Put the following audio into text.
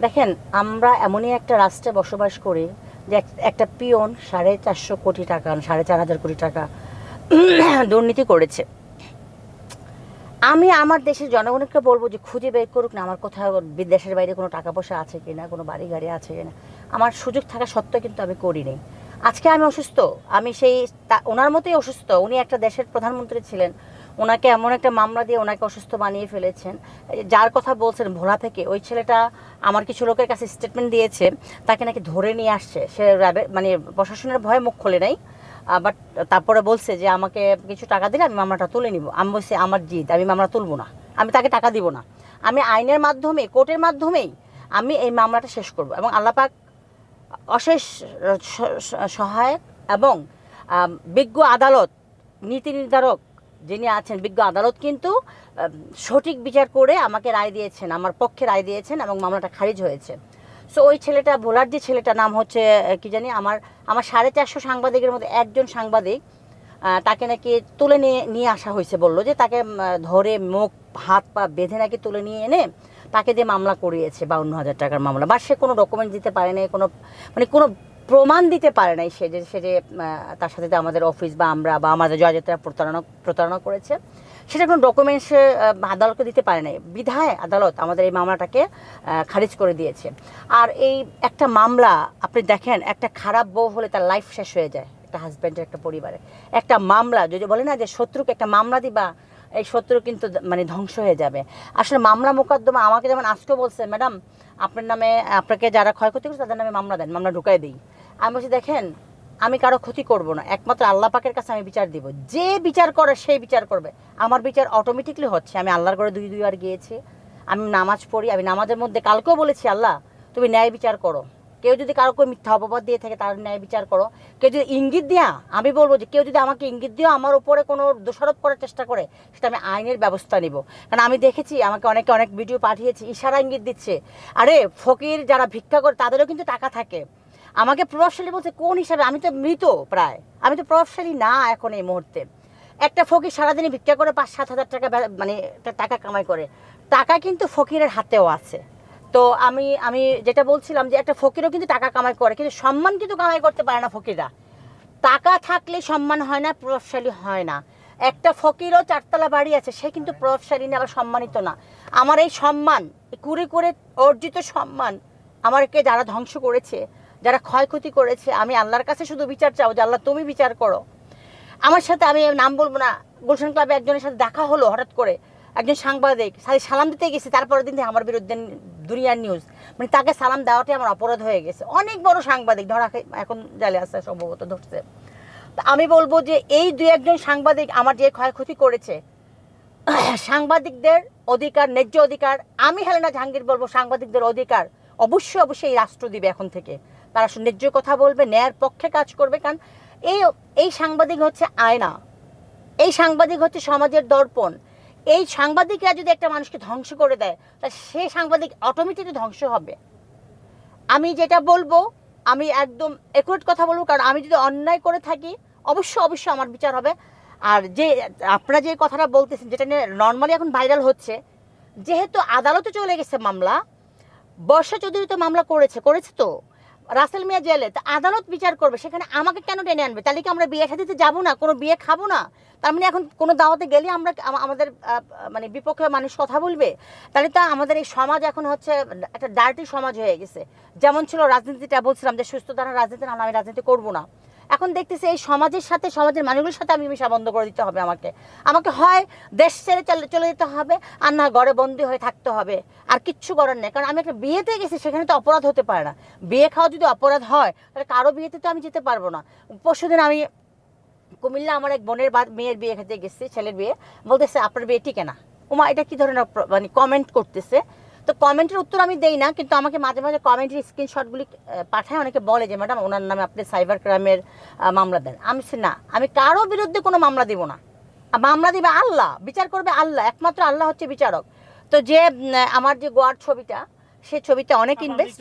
দেখেন, আমরা এমনই একটা রাষ্ট্রে বসবাস করি যে এক- একটা পিয়ন সাড়ে চারশো কোটি টাকা, সাড়ে চার হাজার কোটি টাকা দুর্নীতি করেছে। আমি আমার দেশের জনগণকে বলব যে খুঁজে বের করুক না, আমার কোথাও বিদেশের বাইরে কোনো টাকা পয়সা আছে কি না কোনো বাড়ি গাড়ি আছে কি না আমার সুযোগ থাকা সত্ত্বেও কিন্তু আমি করিনি আজকে আমি অসুস্থ, আমি সেই ওনার মতোই অসুস্থ, উনি একটা দেশের প্রধানমন্ত্রী ছিলেন ওনাকে এমন একটা মামলা দিয়ে ওনাকে অসুস্থ বানিয়ে ফেলেছেন। যার কথা বলছেন ভোলা থেকে, ওই ছেলেটা আমার কিছু লোকের কাছে স্টেটমেন্ট দিয়েছে, তাকে নাকি ধরে নিয়ে আসছে। সে র্যাবে- মানে প্রশাসনের ভয়ে মুখ খোলে নাই। বাট তারপরে বলছে যে, আমাকে কিছু টাকা দিলে আমি মামলাটা তুলে নিব। আমি বলছি, আমার জিদ, আমি মামলা তুলবো না। আমি তাকে টাকা দিব না। আমি আইনের মাধ্যমে, কোর্টের মাধ্যমেই আমি এই মামলাটা শেষ করব। এবং আল্লাপাক অশেষ সহায়ক এবং বিজ্ঞ আদালত, নীতি নির্ধারক যিনি আছেন বিজ্ঞ আদালত কিন্তু সঠিক বিচার করে আমাকে রায় দিয়েছেন, আমার পক্ষে রায় দিয়েছেন এবং মামলাটা খারিজ হয়েছে। সো ওই ছেলেটা, ভোলার যে ছেলেটা নাম হচ্ছে কি জানি, আমার আমার সাড়ে চারশো সাংবাদিকের মধ্যে একজন সাংবাদিক তাকে নাকি তুলে নিয়ে নিয়ে আসা হয়েছে বলল যে তাকে ধরে মুখ, হাত, পা বেঁধে নাকি তুলে নিয়ে এনে তাকে দিয়ে মামলা করিয়েছে, বাউন্ন হাজার টাকার মামলা। বা সে কোনো ডকুমেন্ট দিতে পারে নাই কোনো মানে কোনো প্রমাণ দিতে পারে নাই সে যে সে যে তার সাথে আমাদের অফিস বা আমরা বা আমাদের জয়যাত্রা প্রতারণা প্রতারণা করেছে, সেটা কোনো ডকুমেন্টস আদালতকে দিতে পারে নাই। বিধায় আদালত আমাদের এই মামলাটাকে খারিজ করে দিয়েছে। আর এই একটা মামলা, আপনি দেখেন, একটা খারাপ বউ হলে তার লাইফ শেষ হয়ে যায়, একটা হাজব্যান্ডের একটা পরিবারে একটা মামলা, যদি বলে না যে শত্রুকে একটা মামলা দিবা, এই শত্রু কিন্তু মানে ধ্বংস হয়ে যাবে। আসলে মামলা মোকদ্দমা আমাকে যেমন আজকেও বলছে, ম্যাডাম, আপনার নামে, আপনাকে যারা ক্ষয়ক্ষতি করছে, তাদের নামে মামলা দেন, মামলা ঢুকাই দিই। আমি বলছি, দেখেন, আমি কারও ক্ষতি করব না। একমাত্র আল্লাহ পাকের কাছে আমি বিচার দিব। যে বিচার করে সেই বিচার করবে। আমার বিচার অটোমেটিকলি হচ্ছে। আমি আল্লাহর ঘরে দুই, দুইবার গিয়েছি। আমি নামাজ পড়ি। আমি নামাজের মধ্যে কালকেও বলেছি, আল্লাহ, তুমি ন্যায় বিচার করো। কেউ যদি কারও কেউ মিথ্যা অপবাদ দিয়ে থাকে, তার ন্যায় বিচার করো। কেউ যদি ইঙ্গিত দেয়া, আমি বলব যে কেউ যদি আমাকে ইঙ্গিত দিয়ে আমার উপরে কোনো দোষারোপ করার চেষ্টা করে, সেটা আমি আইনের ব্যবস্থা নিব। কারণ আমি দেখেছি, আমাকে অনেকে অনেক ভিডিও পাঠিয়েছি, ইশারা ইঙ্গিত দিচ্ছে। আরে, ফকির যারা ভিক্ষা করে, তাদেরও কিন্তু টাকা থাকে। আমাকে প্রভাবশালী বলতে কোন হিসাবে? আমি তো মৃত প্রায়। আমি তো প্রভাবশালী না এখন এই মুহূর্তে। একটা ফকির সারাদিনে ভিক্ষা করে পাঁচ, সাত হাজার টাকা মানে টাকা কামাই করে। টাকা কিন্তু ফকিরের হাতেও আছে। তো আমি আমি যেটা বলছিলাম যে একটা ফকিরও কিন্তু টাকা কামাই করে, কিন্তু সম্মান কিন্তু কামাই করতে পারে না ফকিররা। টাকা থাকলে সম্মান হয় না, প্রভাবশালী হয় না। একটা ফকিরও চারতলা বাড়ি আছে, সে কিন্তু প্রভাবশালী না বা সম্মানিত না। আমার এই সম্মান কুড়ে করে অর্জিত সম্মান আমাকে যারা ধ্বংস করেছে যারা ক্ষয়ক্ষতি করেছে, আমি আল্লাহর কাছে শুধু বিচার চাও যে আল্লাহ তুমি বিচার করো। আমার সাথে আমি নাম বলব না, গুলশান ক্লাবে একজনের সাথে দেখা হলো হঠাৎ করে। একজন সাংবাদিক, সাথে সালাম দিতে গেছি, তারপরের দিন আমার বিরুদ্ধে দুনিয়ার নিউজ মানে তাকে সালাম দেওয়াটাই আমার অপরাধ হয়ে গেছে। অনেক বড় সাংবাদিক, ধরা এখন জালে আসছে সম্ভবত, ধরছে। আমি বলব যে এই দুই একজন সাংবাদিক আমার যে ক্ষয়ক্ষতি করেছে, সাংবাদিকদের অধিকার, ন্যায্য অধিকার, আমি হেলেনা জাহাঙ্গীর বলব সাংবাদিকদের অধিকার অবশ্যই অবশ্যই এই রাষ্ট্র দিবে এখন থেকে। তারা ন্যায্য কথা বলবে, ন্যায়ের পক্ষে কাজ করবে, কারণ এই এই সাংবাদিক হচ্ছে আয়না। এই সাংবাদিক হচ্ছে সমাজের দর্পণ। এই সাংবাদিকরা যদি একটা মানুষকে ধ্বংস করে দেয় তা সেই সাংবাদিক অটোমেটিকলি ধ্বংস হবে। আমি যেটা বলব, আমি একদম একুরেট কথা বলব, কারণ আমি যদি অন্যায় করে থাকি অবশ্যই অবশ্যই আমার বিচার হবে। আর যে, আপনারা যে কথাটা বলতেছেন, যেটা নিয়ে নর্মালি এখন ভাইরাল হচ্ছে, যেহেতু আদালতে চলে গেছে মামলা বর্ষা চৌধুরী তো মামলা করেছে করেছে তো। রাসেল মিয়া জেলে, তা আদালত বিচার করবে, সেখানে আমাকে কেন টেনে আনবে? তাহলে কি আমরা বিয়ে সাথে যাব না? কোনো বিয়ে খাব না? তার মানে এখন কোনো দাওয়াতে গেলে আমরা আমাদের মানে বিপক্ষে মানুষ কথা বলবে? তাহলে তো আমাদের এই সমাজ এখন হচ্ছে একটা ডার্টি সমাজ হয়ে গেছে। যেমন ছিল রাজনীতিটা, বলছিলাম যে সুস্থ দ্বারা রাজনীতি না আমি রাজনীতি করব না। এখন দেখতেছি এই সমাজের সাথে, সমাজের মানুষগুলোর সাথে আমি মিশা বন্ধ করে দিতে হবে আমাকে। আমাকে হয় দেশ ছেড়ে চলে চলে যেতে হবে, আর না ঘরে বন্দি হয়ে থাকতে হবে। আর কিচ্ছু করার নেই, কারণ আমি একটা বিয়েতে গেছি, সেখানে তো অপরাধ হতে পারে না। বিয়ে খাওয়া যদি অপরাধ হয়, তাহলে কারও বিয়েতে তো আমি যেতে পারব না। পরশুদিন আমি কুমিল্লা আমার এক বোনের বা, মেয়ের বিয়ে খেতে গেছি, ছেলের বিয়ে। বলতেছে, আপনার বিয়ে ঠিক না ওমা এটা কি ধরনের মানে কমেন্ট করতেছে? তো কমেন্টের উত্তর আমি দেই না কিন্তু আমাকে মাঝে মাঝে কমেন্টের স্ক্রিনশটগুলি পাঠায়। অনেকে বলে যে ম্যাডাম ওনার নামে আপনি সাইবার ক্রাইমের মামলা দেন। আমি সে না আমি কারও বিরুদ্ধে কোনো মামলা দিব না। মামলা দিবে আল্লাহ বিচার করবে আল্লাহ একমাত্র আল্লাহ হচ্ছে বিচারক। তো যে আমার যে গোয়ার ছবিটা সে ছবিতে অনেক ইনভেস্ট